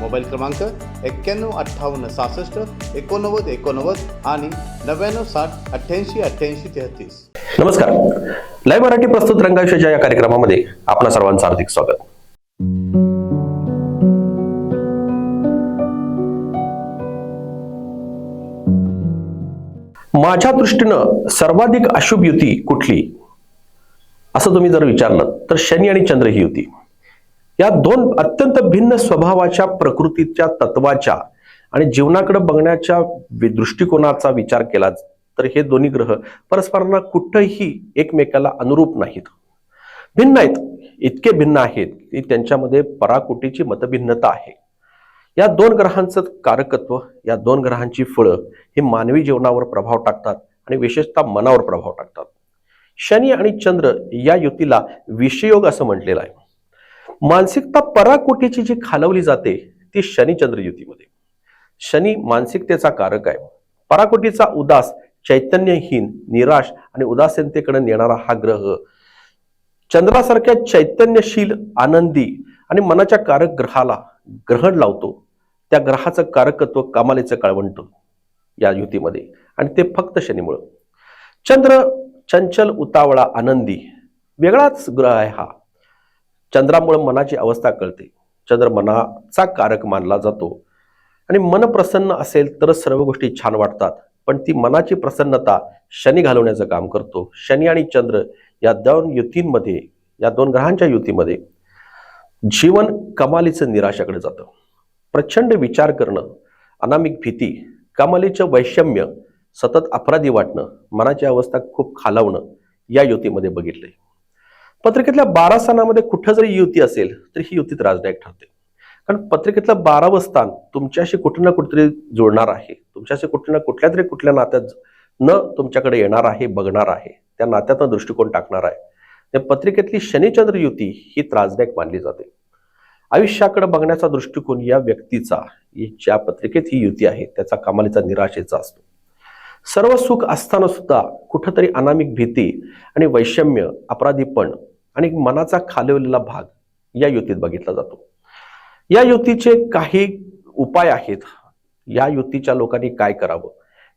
Mobile क्रमांक एक्क्याण्णव अठ्ठावन्न सहासष्ट एकोणनव्वद एकोणनव्वद आणि नव्याण्णव साठ अठ्ठ्याऐंशी अठ्ठ्याऐंशी तेहतीस. नमस्कार. लाईव्ह मराठी प्रस्तुत रंगाविषयीच्या या कार्यक्रमामध्ये आपणा सर्वांचं हार्दिक स्वागत. माझ्या दृष्टीनं सर्वाधिक अशुभ युती कुठली? असं तुम्ही जर विचारलं तर शनी आणि चंद्र ही युती. या दोन अत्यंत भिन्न स्वभावाच्या प्रकृतीच्या तत्वाच्या आणि जीवनाकडे बघण्याच्या दृष्टिकोनाचा विचार केला तर हे दोन्ही ग्रह परस्परांना कुठंही एकमेकाला अनुरूप नाहीत. भिन्न आहेत. इतके भिन्न आहेत की त्यांच्यामध्ये पराकोटीची मतभिन्नता आहे. या दोन ग्रहांचं कारकत्व या दोन ग्रहांची फळं ही मानवी जीवनावर प्रभाव टाकतात आणि विशेषतः मनावर प्रभाव टाकतात. शनी आणि चंद्र या युतीला विषयोग असं म्हटलेलं आहे. मानसिकता पराकोटीची जी खालवली जाते ती शनी चंद्र युतीमध्ये. शनी मानसिकतेचा कारक आहे. पराकोटीचा उदास चैतन्यहीन निराश आणि उदासीनतेकडे नेणारा हा ग्रह. चंद्रासारख्या चैतन्यशील आनंदी आणि मनाच्या कारक ग्रहाला ग्रहण लावतो. त्या ग्रहाचं कारकत्व कमालीचं कळवंट या युतीमध्ये. आणि ते फक्त शनीमुळं. चंद्र चंचल उतावळा आनंदी वेगळाच ग्रह आहे हा. चंद्रामुळे मनाची अवस्था कळते. चंद्र मनाचा कारक मानला जातो. आणि मन प्रसन्न असेल तर सर्व गोष्टी छान वाटतात. पण ती मनाची प्रसन्नता शनी घालवण्याचं काम करतो. शनी आणि चंद्र या दोन युतींमध्ये या दोन ग्रहांच्या युतीमध्ये जीवन कमालीचं निराशाकडे जातं. प्रचंड विचार करणं अनामिक भीती कमालीचं वैषम्य सतत अपराधी वाटणं मनाची अवस्था खूप खालावणं या युतीमध्ये बघितलंय. पत्रिकेतल्या बारा स्थानामध्ये कुठं जरी युती असेल तर ही युती त्रासदायक ठरते. कारण पत्रिकेतलं बारावं स्थान तुमच्याशी कुठं ना कुठेतरी जुळणार आहे. तुमच्याशी कुठं ना कुठल्या तरी कुठल्या नात्यात न तुमच्याकडे येणार आहे बघणार आहे. त्या नात्यातनं दृष्टिकोन टाकणार आहे. त्या पत्रिकेतली शनिचंद्र युती ही त्रासदायक मानली जाते. आयुष्याकडे बघण्याचा दृष्टिकोन या व्यक्तीचा ज्या पत्रिकेत ही युती आहे त्याचा कमालीचा निराशेचा असतो. सर्व सुख असताना सुद्धा कुठंतरी अनामिक भीती आणि वैषम्य अपराधीपण आणि मनाचा खालवलेला भाग या युतीत बघितला जातो. या युतीचे काही उपाय आहेत. या युतीच्या लोकांनी काय करावं?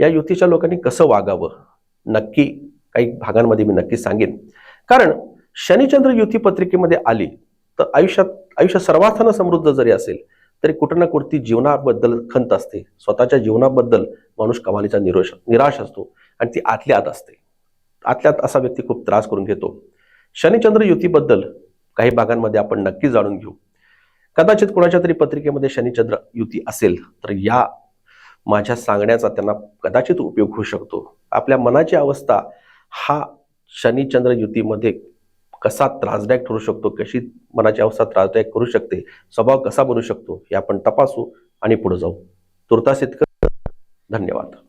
या युतीच्या लोकांनी कसं वागावं? नक्की काही भागांमध्ये मी नक्की सांगेन. कारण शनिचंद्र युती पत्रिकेमध्ये आली तर आयुष्यात आयुष्य सर्वार्थानं समृद्ध जरी असेल तरी कुठं ना कुठती जीवनाबद्दल खंत असते. स्वतःच्या जीवनाबद्दल माणूस कमालीचा निरोश निराश असतो आणि ती आतल्या आत असते. आतल्यात असा व्यक्ती खूप त्रास करून घेतो. शनिचंद्र युतीबद्दल काही भागांमध्ये आपण नक्की जाणून घेऊ. कदाचित कोणाच्या तरी पत्रिकेमध्ये शनिचंद्र युती असेल तर या माझ्या सांगण्याचा त्यांना कदाचित उपयोग होऊ शकतो. आपल्या मनाची अवस्था हा शनिचंद्र युतीमध्ये कसा त्रासदायक ठरू शकतो कशी मनाची अवस्था त्रासदायक करू शकते स्वभाव कसा बनू शकतो हे आपण तपासू आणि पुढे जाऊ. तुर्तास इतकं. धन्यवाद.